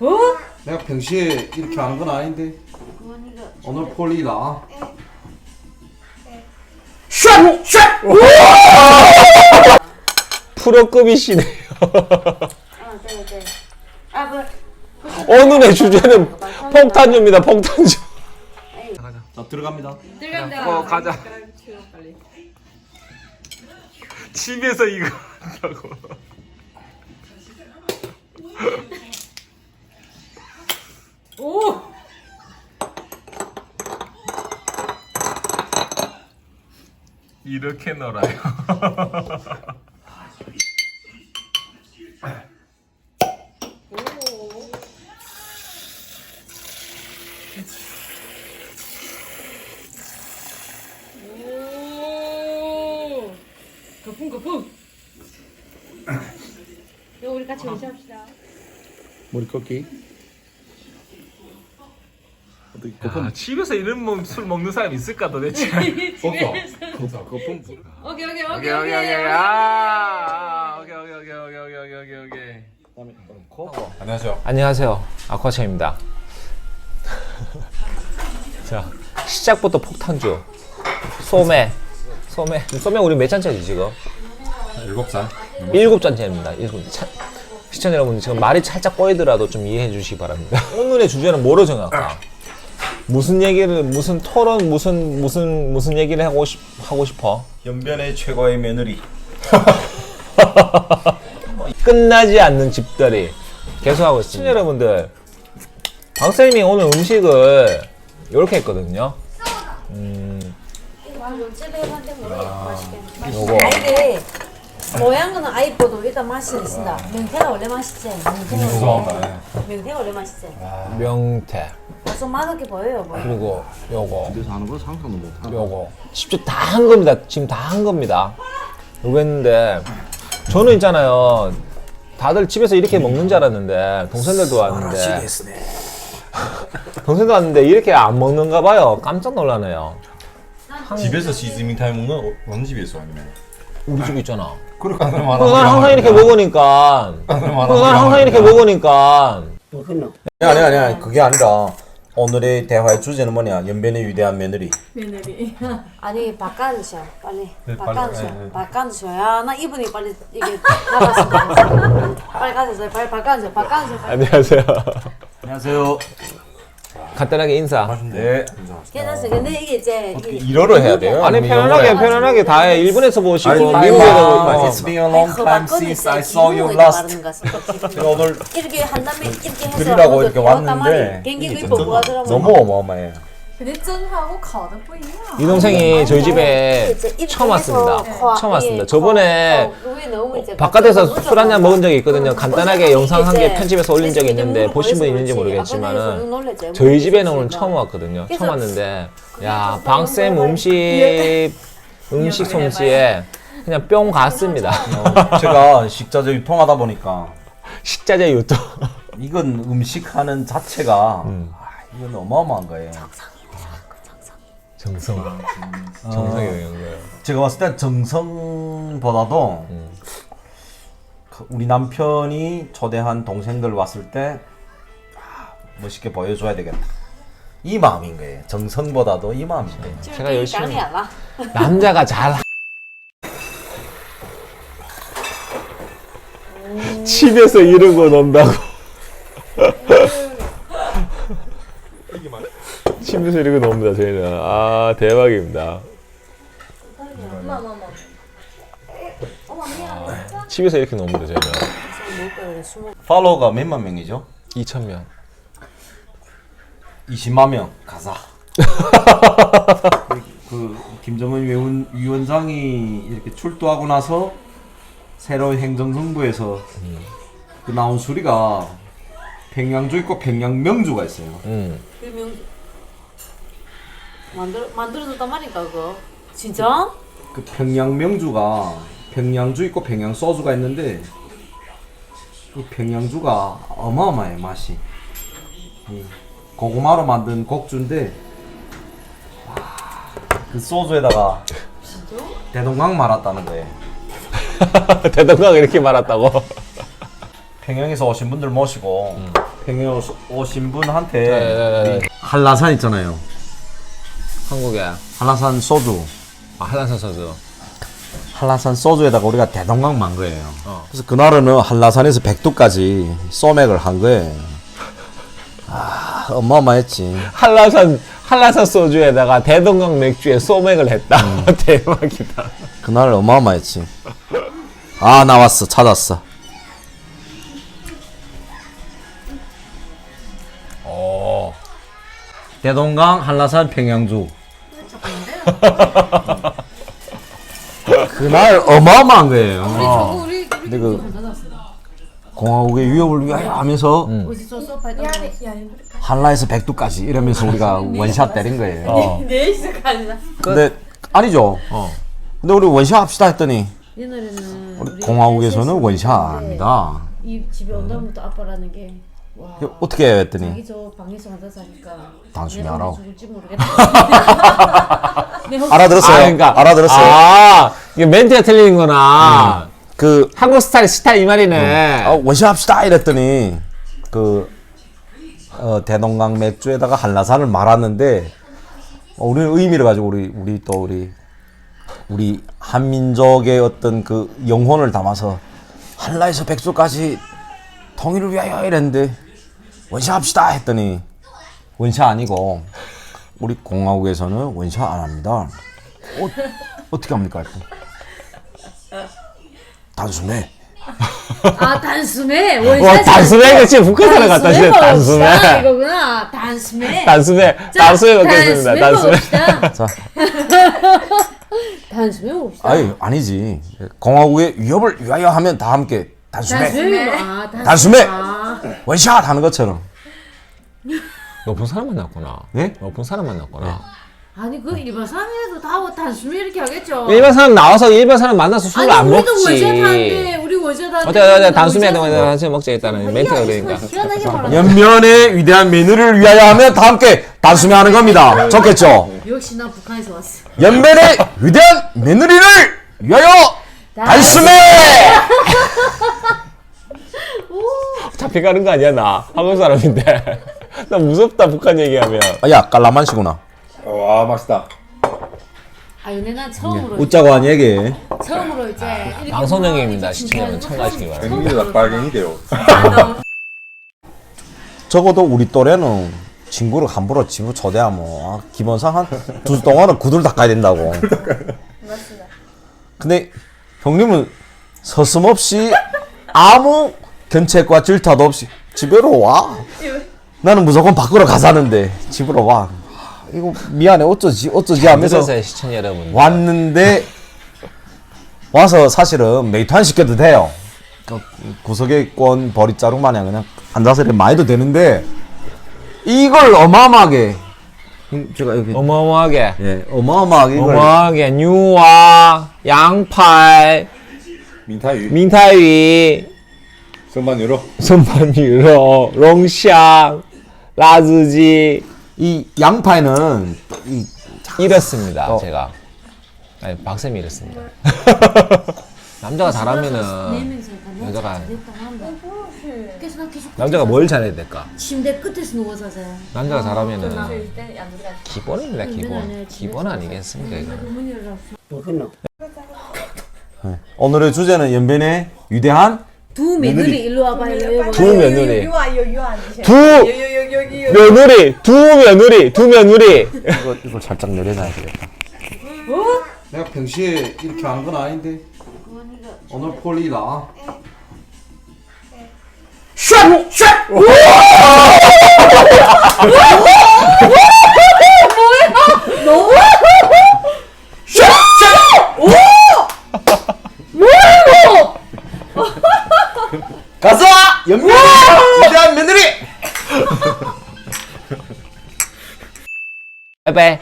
어? 내가 평시에 이렇게 하는 건 아닌데 오늘 폴리다 프로급이시네요. 아, 네, 네. 아, 뭐. 오늘의 주제는 폭탄주입니다. 폭탄주. 자 들어갑니다 들어간다. 어 가자. 집에서 이거 한다고. 오! 이렇게 놀아요. 오! 거품, 거품. 이거 우리 같이 의지합시다. 머리 꺾기 야, 집에서 이런 먹- 술 먹는 사람 있을까 도대체? 집에서. 거품 오케이, 오케이, 오케이, 오케이 오케이 오케이 아 오케이 오케이 오케이 오케이 오케이 오케이 오케이 오케이 안녕하세요 안녕하세요 아쿠아챔입니다 자 시작부터 폭탄주 소매 소매 소매 우리 몇 잔째지 지금? 일곱 살 일곱 잔째입니다 일곱 차, 시청자 여러분 지금 말이 살짝 꼬이더라도 좀 이해해 주시기 바랍니다 오늘의 주제는 뭐로 정할까? 무슨 얘기를 무슨 토론 무슨 무슨 무슨 얘기를 하고 싶 하고 싶어? 연변의 최고의 며느리 끝나지 않는 집들이 계속하고 있습니다. 여러분들, 박쌤이 오늘 음식을 이렇게 했거든요. 집에 해봤는데 모르겠 맛있게. 요거 아이들 모양은 아이보도 일단 맛이 있습니다. 명태가 원래 맛있지. 명태가 원래 맛있지. 명태 좀 맛없게 보여요, 뭐. 그리고 요거 집에서 하는 거 상상도 못하고 요거 직접 다한 겁니다. 지금 다 한 겁니다. 요거 했는데 저는 있잖아요. 다들 집에서 이렇게 먹는 줄 알았는데 동생들도 왔는데 동생도 왔는데 이렇게 안 먹는가 봐요. 깜짝 놀라네요. 집에서 시즈밍 타임 먹는 거 어느 집에서 아니면 우리 집 있잖아. 그렇게 하는 말난 항상 이렇게 먹으니까. 난 항상 이렇게 먹으니까. 아니 아니 아니 그게 아니라 오늘의 대화의 주제는 뭐냐? 연변의 위대한 며느리. 아니 바꿔주셔 빨리. 네, 바꿔주셔 빨리, 네, 네. 바꿔주셔 야나 이분이 빨리 이게 나갔습니다 빨리 가주세요. 빨리 바꿔주세요 바꿔주세요 안녕하세요. 안녕하세요 간단하게 인사. 네. 괜찮았어요 근데 이게 이제 이게 일어를 해야 돼요? 아니 아니면 편안하게 영어로 해야 편안하게 다 해. 일본에서 보시고 아니, 미국에서 아니, 보시고. It's been a long time since I saw you last. 제가 오늘 이렇게 한 다음에 이렇게 해서 드리라고 이렇게. 왔는데 뭐 하더라고 너무 어마어마해요 肯定蒸하고烤的不一样。 이 동생이 저희 집에 처음 왔습니다. 처음 왔습니다. 저번에 바깥에서 술 한 잔 먹은 적이 있거든요. 간단하게 영상 한 개 편집해서 올린 적이 있는데 보신 분 있는지 모르겠지만은 저희 집에는 오늘 처음 왔거든요. 처음 왔는데 야 방쌤 음식 음식 솜씨에 그냥 뿅 갔습니다. 제가 식자재 유통하다 보니까 식자재 유튜브 이건 음식하는 자체가 아, 이건 어마어마한 거예요 정성. 정성이 되는 거예요. 제가 봤을 땐 정성보다도 그 우리 남편이 초대한 동생들 왔을 때 아, 멋있게 보여줘야 되겠다. 이 마음인 거예요. 정성보다도 이 마음인 거예요. 제가 열심히 了 남자가 잘 집에서 이러고 논다고 집에서 이러고 놉니다 저희는. 아 대박입니다. 집에서 이렇게 놉니다 저희는. 팔로워가 몇만 명이죠? 2천명. 20만 명. 가자. 그 김정은 위원, 위원장이 이렇게 출두하고 나서 새로운 행정정부에서 그 나온 수리가 평양 주 있고 평양 명주가 있어요. 음. 만들어 만들어줬단 말인가 그거 진짜? 그 평양 명주가 평양주 있고 평양 소주가 있는데 이 평양주가 어마어마해 맛이 이 고구마로 만든 곡주인데 와, 그 소주에다가 대동강 말았다는 거예요 대동강 이렇게 말았다고 평양에서 오신 분들 모시고 평양 오시- 오신 분한테 네, 네, 네. 한라산 있잖아요. 한국에 한라산 소주. 아, 한라산 소주. 한라산 소주에다가 우리가 대동강 만 거예요. 어. 그래서 그날은 한라산에서 백두까지 소맥을 한 거예요. 아, 어마어마했지. 한라산 한라산 소주에다가 대동강 맥주에 소맥을 했다. 대박이다. 그날 어마어마했지. 아, 나왔어. 찾았어. 오. 대동강, 한라산, 평양주. 그날 어마어마한 거예요. 저거 우리 우리 근데 그. 공화국의 위협을 위하여 하면서 어디 소파에 야, 한라에서 백두까지 이러면서 우리가 원샷 때린 거예요. 어. 내 있을까 아니라. 근데 아니죠. 어. 근데 우리 원샷 합시다 했더니 우리 공화국에서는 셋이 원샷 안 있는데 합니다. 이 집에 온다부터 아빠라는 게 와. 어떻게 해요 했더니 자기 저 방에서 자니까 단숨에 내가 알아. 죽을지 모르겠다. 내 혹시- 알아들었어요. 아, 그러니까 알아들었어요. 아, 이게 멘트가 틀리는구나. 그 한국 스타일 스타일 이 말이네. 어, 원샷 합시다 이랬더니 그 어, 대동강 맥주에다가 한라산을 말았는데 어, 우리는 의미를 가지고 우리 우리 또 우리 우리 한민족의 어떤 그 영혼을 담아서 한라에서 백두까지 통일을 위하여 이랬는데 원샷 합시다 했더니 원샷 아니고 우리 공화국에서는 원샷 안 합니다. 어, 어떻게 합니까? 단숨에 아 단숨에 와, 원샷. 단숨에 그치 북한 사람 같다, 진짜 단숨에. 이거구나. 단숨에. 단숨에, 자, 단숨에 먹겠습니다. 단숨에. 자 단숨에 봅시다. 아니 아니지 공화국의 위협을 위하여 하면 다 함께 단숨에 단숨에. 아, 단숨에. 단숨에! 아, 원샷 하는 것처럼 높은 사람 만났구나. 네? 높은 사람 만났구나. 아니 그 일반 사람이라도 다 단숨에 이렇게 하겠죠. 일반 사람 나와서 일반 사람 만나서 술을 안 아니 우리도 먹지. 원샷 하는데 우리 원샷 하는데. 어때, 어때, 단숨에. 한번 먹자 일단은 멘트가 그러니까. 시원하게 말하 연면의 위대한 며느리를 위하여 하면 다 함께 단숨에 하는 겁니다 좋겠죠 역시 난 북한에서 왔어. 연면의 위대한 며느리를 위하여 단숨에 잡혀가는 거 아니야 나 한국 사람인데. 나 무섭다 북한 얘기하면. 아, 야 깔라만시구나 와 맛있다. 아 근데 난 처음으로 웃자고 한 얘기 처음으로 이제 이렇게 방송용입니다 막 시청자 여러분 이렇게 참가하시기 바랍니다. 앵기가 빨갱이 돼요. 적어도 우리 또래는 친구를 함부로 집으로 초대하면 아, 기본상 한 두 주 동안은 구두를 닦아야 된다고 맞습니다. 근데 형님은 서슴없이 아무 견책과 질타도 없이 집으로 와. 나는 무조건 밖으로 가사는데 집으로 와. 아, 이거 미안해 어쩌지 어쩌지 하면서 시청 자 여러분. 왔는데 와서 사실은 메이트한 시켜도 돼요. 그 구석에 꼰 버리자루 마냥 그냥 앉아서 이렇게 많이 해도 되는데 이걸 어마어마하게 음, 제가 여기 어마어마하게. 예 어마어마하게 이걸 어마어마하게 뉴와 양파이 민타유. 민타위 선반 유로. 선반유로 롱샹 라즈지. 이 양파에는 이 이렇습니다 어. 제가. 아니 박쌤이 이렇습니다. 남자가 잘하면은 여자가 그래서 나 계속 남자가 뭘 잘해야 될까? 침대 끝에서 누워서 자요. 남자가 잘하면은 있을 때 양들이 기본입니다 기본. 기본 아니겠습니까 이거. 오늘의 주제는 연변의 위대한 두 며느리 일로 와봐요. 두 며느리 유아 요 유아 앉으세요. 두. 며느리 두 며느리 두 며느리 이걸 이걸 살짝 내려놔야 되겠다. 내가 평시에 이렇게 한건 아닌데 오늘 폴리다. 가서 연변의 위대한 며느리. 바이바이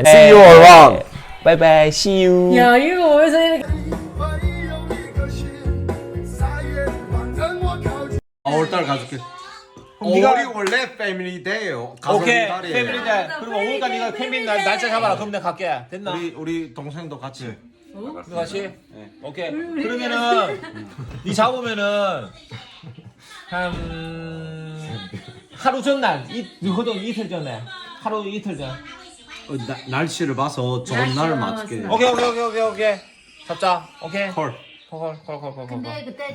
See you around. 바이바이 see you 야 이거 어디서 이렇게 5월 달 가줄게. 5월이 원래 패밀리 데이요. 오케이 패밀리데 그리고 오늘까 네가 캠핑 날, 날짜 잡아라 그럼 내가 갈게 됐나? 우리 우리 동생도 같이. 너 같이? 오케이 그러면은 네 잡으면은 한 하루 전날 이 그것도 이틀 전에 하루 이틀 전. 어, 나, 날씨를 봐서 좋은 날을 맞게. 오케이 오케이 오케이 오케이 오케이. 잡자. 오케이. 콜. 콜콜콜콜콜. 근데 그때